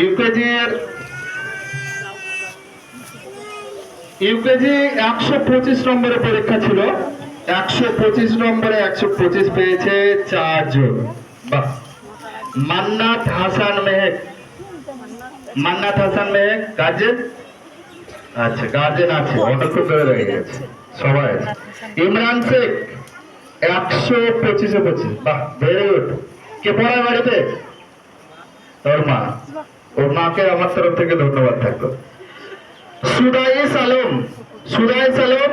ইউকেজির UKG একশো পঁচিশ নম্বরের পরীক্ষা ছিল। একশো পঁচিশ নম্বরে একশো পঁচিশ পেয়েছে চারজন। বাহ। মান্নাত হাসান মেহেক। মান্নাত হাসান মেহেক গার্জেন আচ্ছা গার্জেন আছে, অনেকক্ষণ ধরে রয়ে গেছে সবাই আছে। ইমরান শেখ, একশো পঁচিশে পঁচিশ। বাহ ভেরি গুড কে পড়ায় বাড়িতে? মা। ওর মাকে আমার তরফ থেকে ধন্যবাদ থাকল। সুদাইস আলম সুদাইস আলম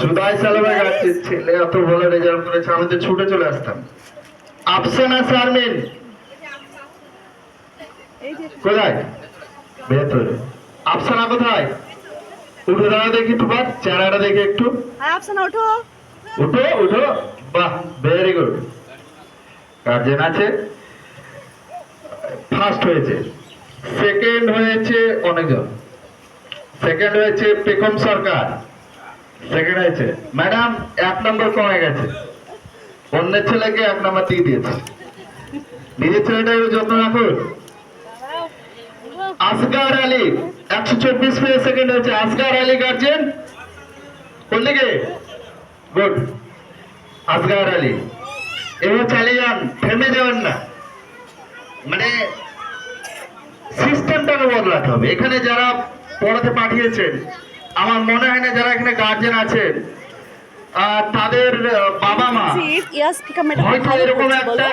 সুদাইস আলমের কাছে ছেলে এত ভালো রেজাল্ট করেছে আমি তো ছুটে চলে আসতাম। আফসানা শারমিন কোথায়? ভেতরে। আফসানা কোথায়? উঠে দাঁড়া দেখি তোমার চেহারাটা দেখে একটু। হ্যাঁ আফসানা ওঠো উঠো উঠো। বাহ ভেরি গুড গার্জেন আছে। ফার্স্ট হয়েছে। সেকেন্ড হয়েছে অনেকজন। সেকেন্ড হয়েছে পেখম সরকার। সেকেন্ড হয়েছে। ম্যাডাম এক নম্বর কমে গেছে। অন্যের ছেলেকে এক নম্বর দিয়ে দিয়েছে। নিজের ছেলেটাকে যত্ন রাখুন। আসগার আলী, একশো চব্বিশ পেয়ে সেকেন্ড হয়েছে। আসগার আলী গার্জেন কোন দিকে? গুড আসগার আলী। এবার চালিয়ে যান। থেমে যাবেন না। মানে সিস্টেমটাকে বদলাতে হবে। এখানে যারা পড়াতে পাঠিয়েছেন আমার মনে হয় না যারা এখানে গার্জেন আছেন তাদের বাবা মা হয়তো এরকম একটা